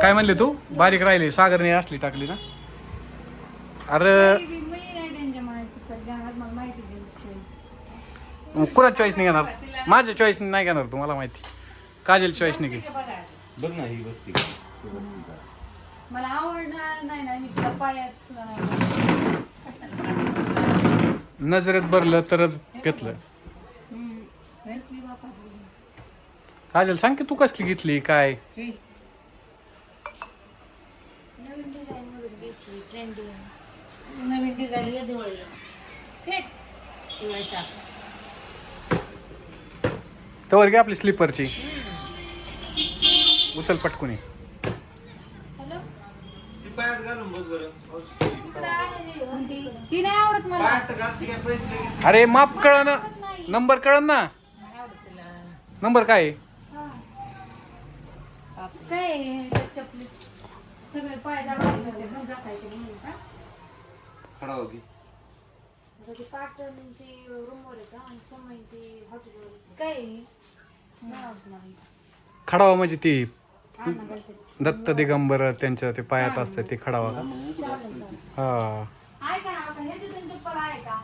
काय म्हणले तू? बारीक राहिली सागरने असली टाकली ना? अरे कुणा चॉईस नाही घेणार? माझ्या चॉईस नाही घेणार तुम्हाला माहिती. काजल चॉईस नाही घे बघ ना ही बसती का? बसती का? मला आवडणार नाही ना मी तिला पायात सुद्धा नाही नजरेत भरलं तरच घेतलं. काजल सांग की तू कसली घेतली काय? नवीन डिझाईन मधून घ्यायची ट्रेंडिंग नवीन डिझाईन या दिवाळीला. थेट दिवाळी शाख तवर घे आपली स्लीपरची उचल पटकुनी हॅलो? ती पायात घालून बघ बरं. कोणती? ती नाही आवडत मला. पायात तर घातली काय? पैसे लगेच अरे माप कळ ना नंबर कळ ना. नाही आवडत तिला. नंबर काय? आहे? हा. सात. काय आहे? हे चपली. सगळे पाय दाखवले होते मग दाखायचे म्हणून का? खडा हो की. आता ते पाटण ते रूमवर आहे का आणि समय ते हॉटेलवर आहे. काय आहे? नाही. आवडत मला खडावा म्हणजे ती हा. दत्त दिगंबर त्यांच्या ते पायात असतं ते खडावा. का. हा. आता आहे का?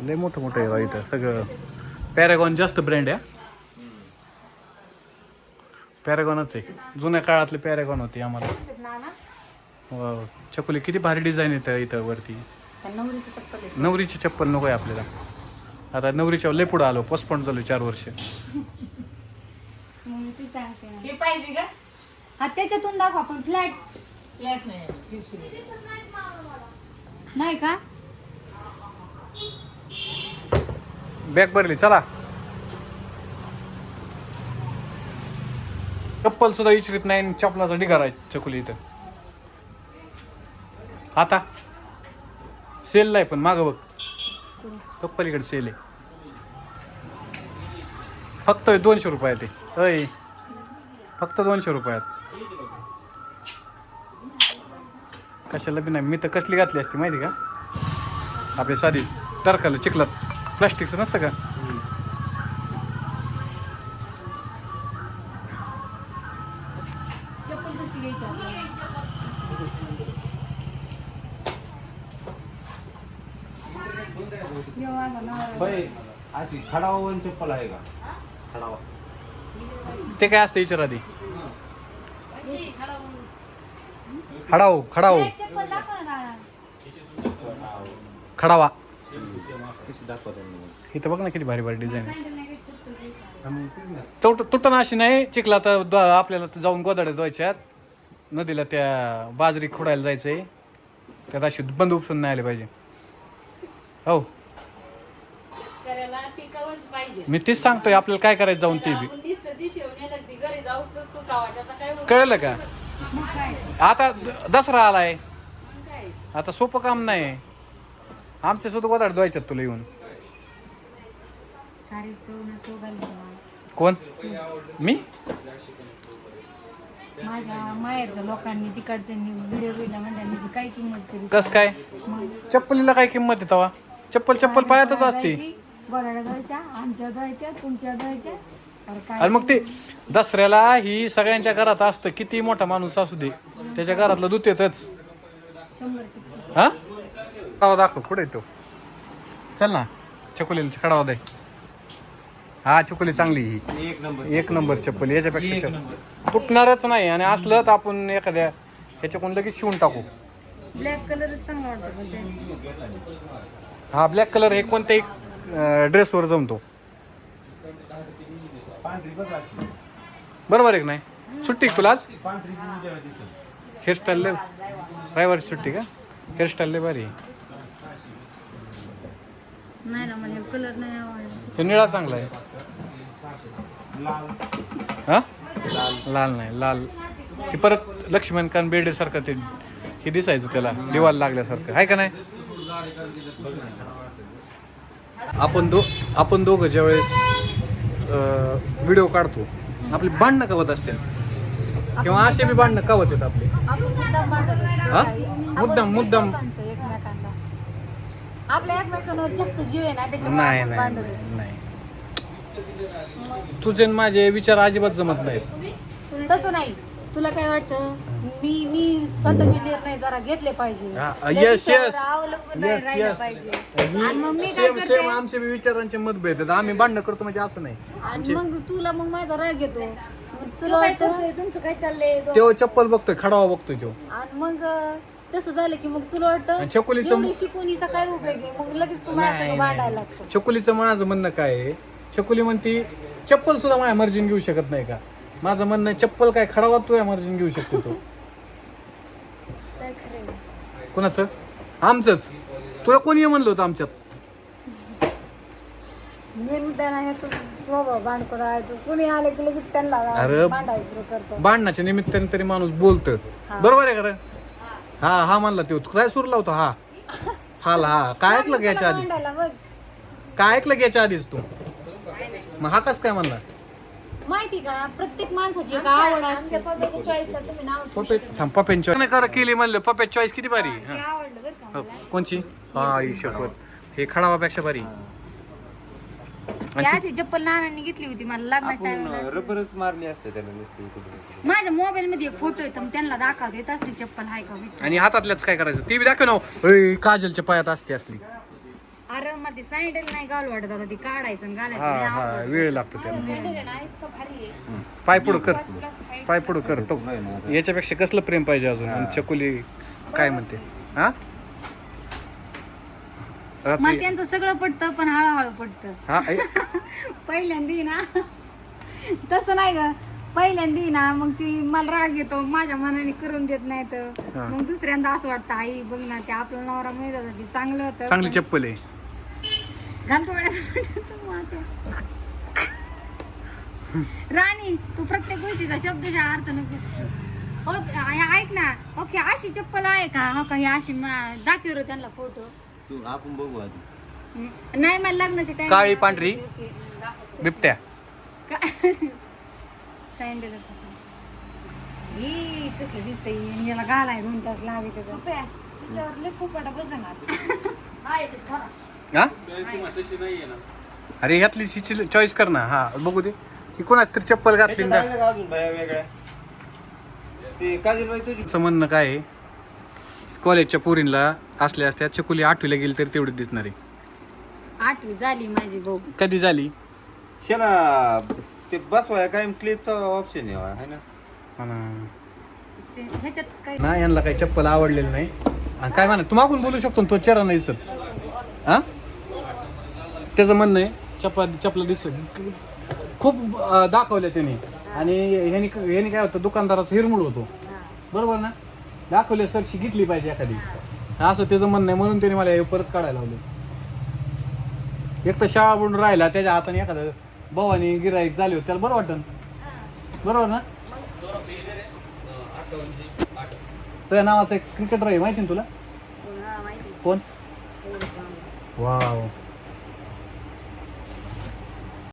लय मोठं मोठं आहे राव इथं सगळं. पॅरागॉन जास्त ब्रँड आहे. पॅरागॉनच आहे. जुन्या काळातले पॅरागॉन होते आम्हाला. ना ना वाव. चकुली किती भारी डिझाईन येतं इथं वरती. त्या नवरीची चप्पल आहे. नवरीची चप्पल नको आहे आपल्याला. आता नवरीच्या लय पुढं आलो पोस्टपोन झालो चार वर्ष. मग ती सांगते. ना. ही पाहिजे का? हा त्याच्यातून दाखव आपण फ्लॅट फ्लॅट नाही हीच. नाही का? बॅग भरली चला. चप्पल सुद्धा इचरीत नाही आणि चपलाचा ढिगारा आहे चकुली इथं. आता. सेल आहे पण मागं बघ. चप्पलीकडे सेल आहे. फक्त दोनशे रुपयात आहे. अय. फक्त दोनशे रुपयात. कशाला बी नाही. मी तर कसली घातली असती माहिती का? आपली साधी टरकाला चिखलात. प्लास्टिकचं नसतं का? अशी खडावा वन चप्पल आहे का? खडावा ते काय असतं विचार आधी. खडाव खडाव. खडावा. कशी दाखवत? इथं बघ ना किती भारी भारी डिझाईन आहे. मग तेच ना. तुट तुटन अशी नाही. चिखला तर द- आपल्याला तर जाऊन गोदाड्या धुवायच्यात. नदीला त्या बाजरी खोडायला जायचंय. त्यात अशी बंद उपसून नाही आले पाहिजे. हो. पाहिजे. मी तेच सांगतोय आपल्याला काय करायचं जाऊन ते बी. आपण दिसतं दिशेवर नेलं की घरी जाऊस तर तुटावा त्याचा काय उपयोग? कळलं का? मग काय? आता द- दसरा आलाय. काय? आता सोपं काम नाही. आमच्या सुद्धा गोदाड धुवायच्यात तुला येऊन. कोण? मी? माझ्या माहेरच्या लोकांनी तिकडच्यांनी व्हिडिओ केला म्हणजे त्याची काय किंमत तरी. कस काय? मग? चप्पलीला काय किंमत आहे तवा? चप्पल चप्पल पायातच असते. आमच्या तुमच्या अरे काय आणि मग ते दसऱ्याला ही सगळ्यांच्या घरात असतं. किती मोठा माणूस असू दे. त्याच्या घरातलं दूध येतच. शंभर टक्के. हा? खडावा दाखव पुढे तो? चल ना चकोलीला खडावा दे. हा चकोली चांगली ही. एक नंबर. एक नंबर चप्पल याच्यापेक्षा चप्पल. तुटणारच नाही आणि असलं तर आपण एखाद्या ह्याच्याकडून लगेच शिवून टाकू. ब्लॅक कलरच चांगला वाटतो पण ते. हा ब्लॅक कलर हे कोणत्याही ड्रेसवर जमतो. बरोबर आहे की नाही? सुट्टी तुला आज. हेअरस्टाईल लय रविवारी सुट्टी का? हेअरस्टाईल लय भारी आहे. नाही ना मला कलर नाही आवडला हे निळा चांगला आहे. लाल हा? लाल नाही लाल. ते परत लक्ष्मणकांत बेर्डे सारखं ते हे दिसायचं त्याला दिवाल लागल्यासारखं. आहे का नाही? आपण दो आपण दोघं ज्यावेळेस व्हिडिओ काढतो आपली भांडणं कवत असते किंवा असे बी भांडणं कवत आहेत आपले. मुद्दाम. हा? मुद्दाम- मुद्दाम. भांडतो एकमेकांना. आपल्या एकमेकांवर जास्त जीव आहे ना त्याच्यामुळे नाही आपण नाही भांडतो नाही. तुझे आणि माझे विचार अजिबात जमत नाहीत. तसं नाही. तुला काय वाटतं? मी मी स्वतःचे निर्णय जरा घेतले पाहिजे. हा, त्या yes, दुसऱ्यावर yes. अवलंबून नाही येस राहिलं येस पाहिजे. आणि मग मी काय सेम करते? सेम आमचे बी विचारांचे मतभेद आहेत. आम्ही भांडणं करतो म्हणजे असं नाही. आणि मग तुला मग माझा राग येतो. मग तुला काय वाटतं? तुमचं काय चाललंय? तेव्हा चप्पल बघतोय खडावा बघतोय तो. आणि मग अं, तसं झालं की मग तुला आणि वाटतं छकुलीचं- एवढी शिकून हिचा काय उपयोग आहे? मग लगेच तू माझ्या संग भांडायला लागतो. चकुलीचं माझं म्हणणं काय आहे? चकुली म्हणती चप्पल सुद्धा माझ्या मर्जीन घेऊ शकत नाही का? माझं म्हणणं आहे, चप्पल काय खडावा तू मर्जीन घेऊ शकतो तो. काय कोणाचं? आमचंच. तुला कोणी म्हणलं होतं आमच्यात? मी मुद्दा नाही तो स्वभाव भांडको राहतो कुणी आले की लगेच त्यांना अरे. भांडायला सुरू करतो. भांडणाच्या निमित्ताने तरी माणूस बोलतं. बरोबर आहे का रे? हा हा म्हणला तो. तू काय सुरला होता हा. हा ला हा. काय ऐकलं का याच्या आधी भांडायला बघ. काय ऐकलं का याच्या आधीच तू? मग हा कस काय म्हणला? माहिती का? प्रत्येक माणसाची एक आवड असते. आमच्या पप्पाच्या चॉईसला तुम्ही नाव पप्पे थांब पप्प्यान चॉईस कर केली म्हणलं पप्प्या चॉईस किती भारी? आहे. ते आवडलं बरं का हो, मला. कोणची? हा शपथ. खडावापेक्षा भारी. याची चप्पल नानांनी घेतली होती मला लग्नाच्या टायमाला रबरच मारली असते त्याला नुसती इकडे तिकडे. माझ्या मोबाईल मध्ये एक फोटो आहे तर त्यांना दाखवते येत असली चप्पल आहे का विचार. आणि हातातल्याच काय करायचं? ती बी दाखव ना हो. ए, काजलच्या पायात असते असली. अरे मग ती सँडल नाही घालू वाटत आता ती काढायचं आणि घालायचं. लय हा. वेळ लागतो त्याला. ना इतकं भारी आहे. पाय पुढं कर. पाय पुढं कर. तो याच्यापेक्षा कसलं प्रेम पाहिजे अजून? आणि चकुली काय म्हणते? हा? मला रात्री त्यांचं सगळं पडतं पण हळूहळू पडतं हा ऐ, पहिल्यांदी ना तसं नाही ग. पहिल्यांदी ना मग ती मला राग येतो माझ्या मनाने करून देत नाही तर. हा. मग दुसऱ्यांदा असं वाटतं आई बघ ना ते आपलं नवरा ती चांगलं होतं चांगली चप्पल आहे. राणी तू प्रत्येक गोष्टीचा शब्दाचा अर्थ नको हो ऐक ना. ओके अशी चप्पल आहे का? हो का ही अशी मा- दाखव रे त्यांना फोटो तू आपण बघू आधी. नाही मला लग्नाचे टाइम काळी पांढरी. बिबट्या. सँडल ही कसलं दिसतंय. याला घालाय दोन तास लागत होतं. तिच्यावर लय खूप वाटा बसणार हा? अरे ह्यातली चॉईस कर ना. हा बघू दे. ही कोणाच तरी चप्पल घातली ना. अजून वेगळ्या? ते तुझी. म्हणणं काय आहे? कॉलेजच्या पोरींला असल्या असत्या चकुली आठवीला गेली तरी तेवढी दिसणार. आहे आठवी झाली माझी भाऊ. कधी झाली? शेना ते बसवाय काय क्लिपचा ऑप्शन आहे है ना? हा ना. ते- ह्याच्यात काय ना यांना काही चप्पल आवडलेलं नाही. आणि काय म्हणा तू मागून बोलू शकतो ना, तो चेहरा नाही सर हा? त्याचं म्हणणं आहे चप्पल चप्पल दिसत खूप अं, दाखवल्या त्यांनी. आणि ह्यानी ह्यानी काय होतं दुकानदाराचा हिरमूड होतो. बरोबर ना? दाखवले सरशी घेतली पाहिजे एखादी. असं त्याचं म्हणणं आहे म्हणून त्याने मला हे परत काढायला लावलं एक तर शाळा बुडून राहिला त्याच्या हाताने एखादं भावानी गिराईक झाले होते त्याला बरं वाटतं बरोबर ना? तुझ्या नावाचा एक क्रिकेटर आहे माहिती ना तुला? कोण? वाव.